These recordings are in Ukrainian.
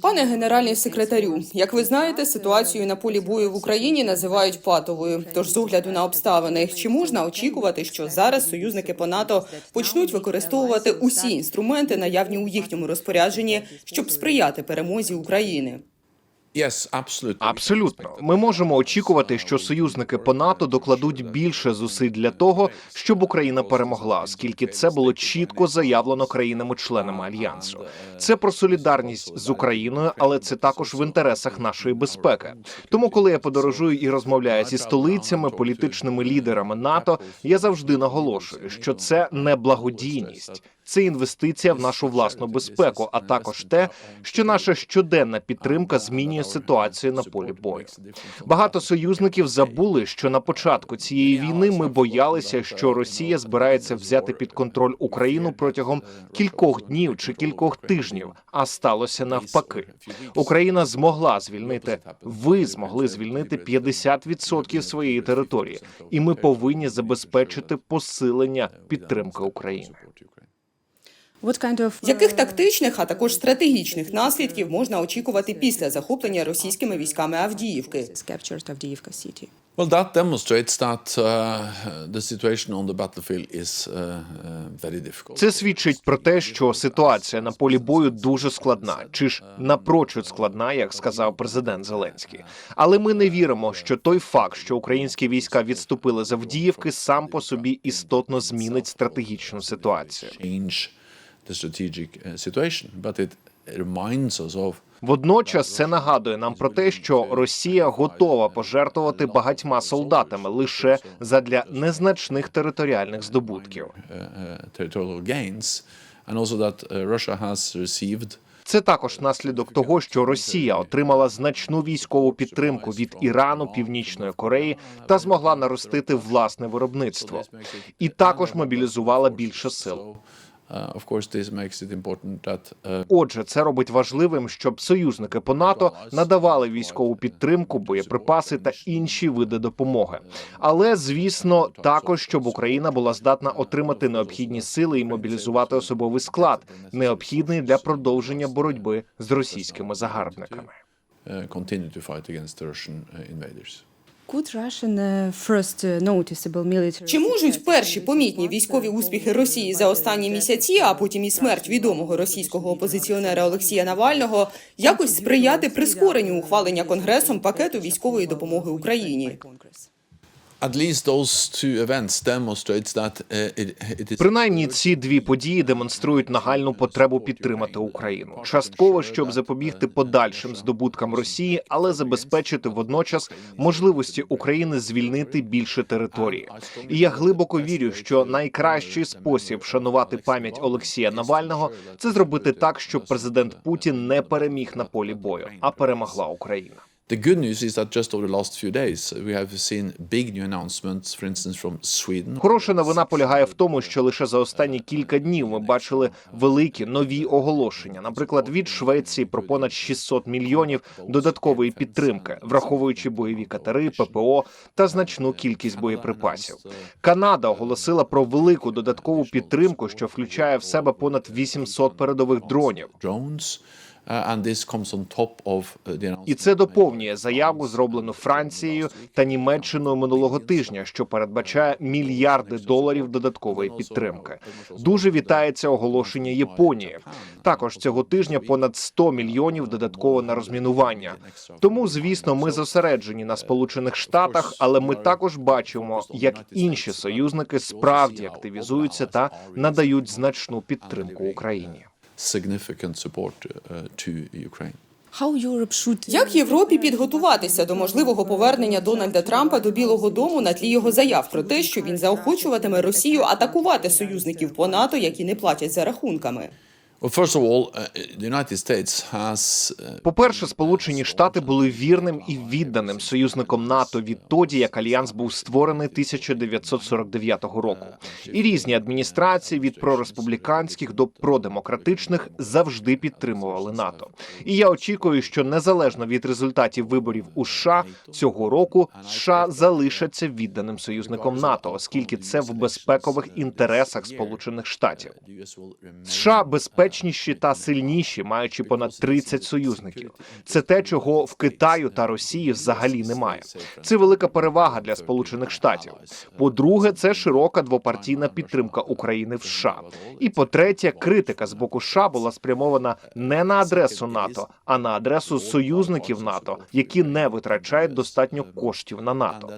Пане генеральний секретарю, як ви знаєте, ситуацію на полі бою в Україні називають патовою. Тож, з огляду на обставини, чи можна очікувати, що зараз союзники по НАТО почнуть використовувати усі інструменти, наявні у їхньому розпорядженні, щоб сприяти перемозі України? Абсолютно, ми можемо очікувати, що союзники по НАТО докладуть більше зусиль для того, щоб Україна перемогла, оскільки це було чітко заявлено країнами-членами альянсу. Це про солідарність з Україною, але це також в інтересах нашої безпеки. Тому, коли я подорожую і розмовляю зі столицями, політичними лідерами НАТО, я завжди наголошую, що це не благодійність. Це інвестиція в нашу власну безпеку, а також те, що наша щоденна підтримка змінює ситуацію на полі бою. Багато союзників забули, що на початку цієї війни ми боялися, що Росія збирається взяти під контроль Україну протягом кількох днів чи кількох тижнів. А сталося навпаки. Україна змогла звільнити. Ви змогли звільнити 50% своєї території, і ми повинні забезпечити посилення підтримки України. Яких тактичних, а також стратегічних наслідків можна очікувати після захоплення російськими військами Авдіївки? Well, that demonstrates that uh, the situation on the battlefield is uh, uh, very difficult. Це свідчить про те, що ситуація на полі бою дуже складна, чи ж напрочуд складна, як сказав президент Зеленський. Але ми не віримо, що той факт, що українські війська відступили з Авдіївки, сам по собі істотно змінить стратегічну ситуацію. The strategic uh, situation, but it reminds us of Водночас це нагадує нам про те, що Росія готова пожертвувати багатьма солдатами лише задля незначних територіальних здобутків. uh, uh, Це також наслідок того, що Росія отримала значну військову підтримку від Ірану, Північної Кореї та змогла наростити власне виробництво, і також мобілізувала більше сил. Uh, uh, Отже, це робить важливим, щоб союзники по НАТО надавали військову підтримку, боєприпаси та інші види допомоги. Але звісно, також щоб Україна була здатна отримати необхідні сили і мобілізувати особовий склад, необхідний для продовження боротьби з російськими загарбниками. uh, continue to fight against Russian uh, invaders. Чи можуть перші помітні військові успіхи Росії за останні місяці, а потім і смерть відомого російського опозиціонера Олексія Навального якось сприяти прискоренню ухвалення конгресом пакету військової допомоги Україні? Принаймні, ці дві події демонструють нагальну потребу підтримати Україну, частково щоб запобігти подальшим здобуткам Росії, але забезпечити водночас можливості України звільнити більше території. І я глибоко вірю, що найкращий спосіб вшанувати пам'ять Олексія Навального це зробити так, щоб президент Путін не переміг на полі бою, а перемогла Україна. The good news is that just over the last few days, we have seen big new announcements, for instance, from Sweden. Хороша новина полягає в тому, що лише за останні кілька днів ми бачили великі нові оголошення, наприклад, від Швеції про понад 600 мільйонів додаткової підтримки, враховуючи бойові катери, ППО та значну кількість боєприпасів. Канада оголосила про велику додаткову підтримку, що включає в себе понад 800 передових дронів. Uh, uh, І це доповнює заяву, зроблену Францією та Німеччиною минулого тижня, що передбачає мільярди доларів додаткової підтримки. Дуже вітається оголошення Японії. Також цього тижня понад 100 мільйонів додатково на розмінування. Тому, звісно, ми зосереджені на Сполучених Штатах, але ми також бачимо, як інші союзники справді активізуються та надають значну підтримку Україні. Significant support uh, to Ukraine. Як Європі підготуватися до можливого повернення Дональда Трампа до Білого Дому на тлі його заяв про те, що він заохочуватиме Росію атакувати союзників по НАТО, які не платять за рахунками? Uh, uh, По-перше, Сполучені Штати були вірним і відданим союзником НАТО відтоді, як альянс був створений 1949 року. І різні адміністрації від прореспубліканських до продемократичних завжди підтримували НАТО. І я очікую, що незалежно від результатів виборів у США цього року США залишаться відданим союзником НАТО, оскільки це в безпекових інтересах Сполучених Штатів. США безпечно безпечніші та сильніші, маючи понад 30 союзників. Це те, чого в Китаю та Росії взагалі немає. Це велика перевага для Сполучених Штатів. По-друге, це широка двопартійна підтримка України в США. І по-третє, критика з боку США була спрямована не на адресу НАТО, а на адресу союзників НАТО, які не витрачають достатньо коштів на НАТО.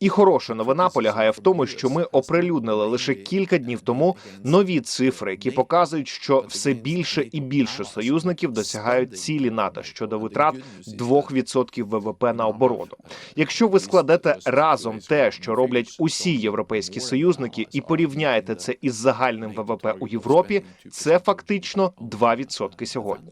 І хороша новина полягає в тому, що ми оприлюднили лише кілька днів тому нові цифри, які показують, що все більше і більше союзників досягають цілі НАТО щодо витрат 2% ВВП на оборону. Якщо ви складете разом те, що роблять усі європейські союзники, і порівняєте це із загальним ВВП у Європі, це фактично 2% сьогодні.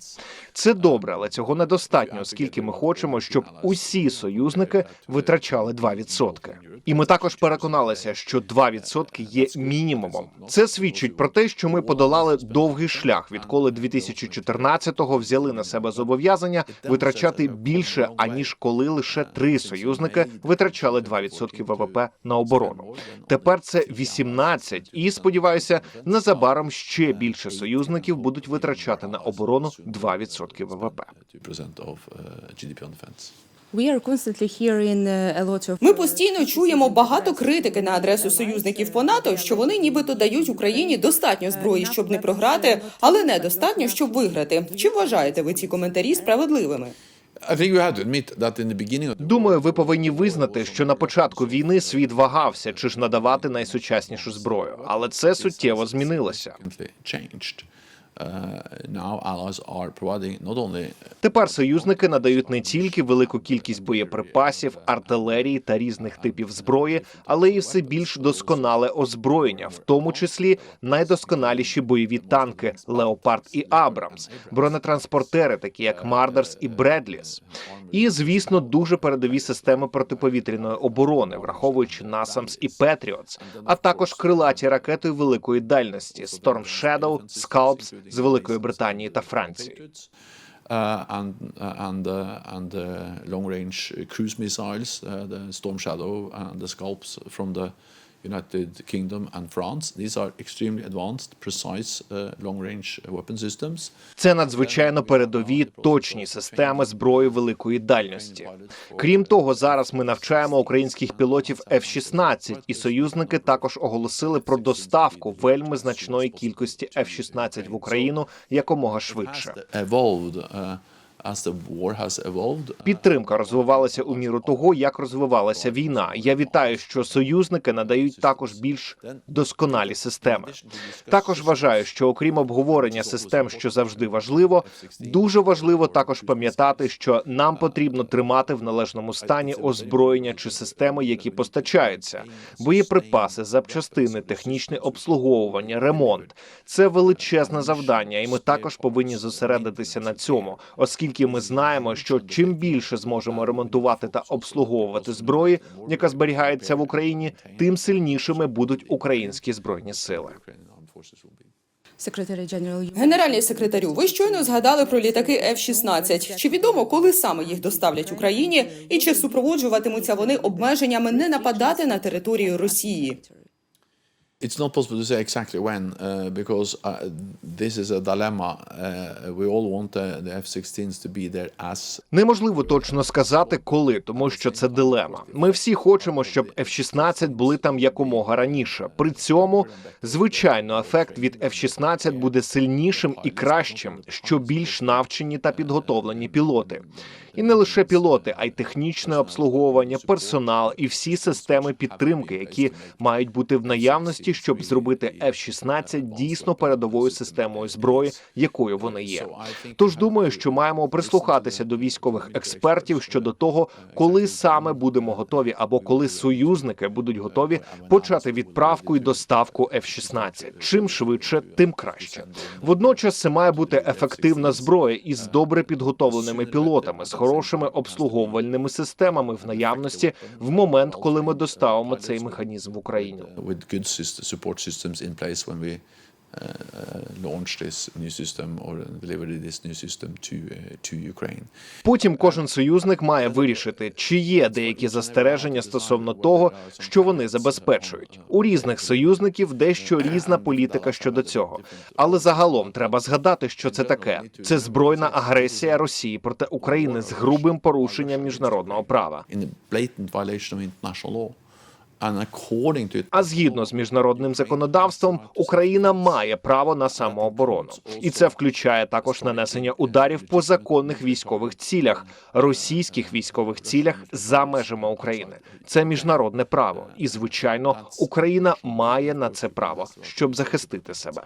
Це добре, але цього недостатньо, оскільки ми хочемо, щоб усі союзники витрачали 2%. І ми також переконалися, що 2% є мінімумом. Це свідчить про те, що ми подолали довгий шлях, відколи 2014-го взяли на себе зобов'язання витрачати більше аніж коли лише три союзники витрачали 2% ВВП на оборону. Тепер це 18, і сподіваюся, незабаром ще більше союзників будуть витрачати на оборону 2% ВВП. 2% of uh, hearing uh, a lot of Ми постійно чуємо багато критики на адресу союзників по НАТО, що вони нібито дають Україні достатньо зброї, щоб не програти, але недостатньо, щоб виграти. Чи вважаєте ви ці коментарі справедливими? I think we have to admit that in the beginning of Думаю, ви повинні визнати, що на початку війни світ вагався, чи ж надавати найсучаснішу зброю, але це суттєво змінилося. Not only Тепер союзники надають не тільки велику кількість боєприпасів, артилерії та різних типів зброї, але й все більш досконале озброєння, в тому числі найдосконаліші бойові танки Леопард і Абрамс, бронетранспортери, такі як Мардерс і Бредліс, і звісно, дуже передові системи протиповітряної оборони, враховуючи Насамс і Петріотс, а також крилаті ракети великої дальності Storm Shadow, Scalps з Великої Британії та Франції. uh, and uh, and uh, and uh, long-range cruise missiles, uh, the Storm Shadow and the Scalps from the United Kingdom and France. These are extremely advanced, precise uh, long-range weapon systems. Це надзвичайно передові точні системи зброї великої дальності. Крім того, зараз ми навчаємо українських пілотів F-16, і союзники також оголосили про доставку вельми значної кількості F-16 в Україну якомога швидше. Uh. Підтримка розвивалася у міру того, як розвивалася війна. Я вітаю, що союзники надають також більш досконалі системи. Також вважаю, що окрім обговорення систем, що завжди важливо, дуже важливо також пам'ятати, що нам потрібно тримати в належному стані озброєння чи системи, які постачаються, боєприпаси, запчастини, технічне обслуговування, ремонт. Це величезне завдання, і ми також повинні зосередитися на цьому, оскільки ми знаємо, що чим більше зможемо ремонтувати та обслуговувати зброї, яка зберігається в Україні, тим сильнішими будуть українські збройні сили. Генеральний секретарю, ви щойно згадали про літаки F-16. Чи відомо, коли саме їх доставлять Україні, і чи супроводжуватимуться вони обмеженнями не нападати на територію Росії? It's not possible to say exactly when, uh, because uh, this is a dilemma. Uh, we all want the, the F-16s to be there as Неможливо точно сказати, коли, тому що це дилема. Ми всі хочемо, щоб F-16 були там якомога раніше. При цьому, звичайно, ефект від F-16 буде сильнішим і кращим, що більш навчені та підготовлені пілоти. І не лише пілоти, а й технічне обслуговування, персонал і всі системи підтримки, які мають бути в наявності, щоб зробити F-16 дійсно передовою системою зброї, якою вони є. Тож думаю, що маємо прислухатися до військових експертів щодо того, коли саме будемо готові, або коли союзники будуть готові почати відправку і доставку F-16. Чим швидше, тим краще. Водночас це має бути ефективна зброя із добре підготовленими пілотами, з хорошими обслуговувальними системами в наявності в момент, коли ми доставимо цей механізм в Україну. Support systems in place when we uh, launch this new system or deliver this new system to uh, to Ukraine. Потім кожен союзник має вирішити, чи є деякі застереження стосовно того, що вони забезпечують. У різних союзників дещо різна політика щодо цього. Але загалом треба згадати, що це таке: це збройна агресія Росії проти України з грубим порушенням міжнародного права. А згідно з міжнародним законодавством, Україна має право на самооборону, і це включає також нанесення ударів по законних військових цілях, російських військових цілях за межами України. Це міжнародне право, і звичайно, Україна має на це право, щоб захистити себе.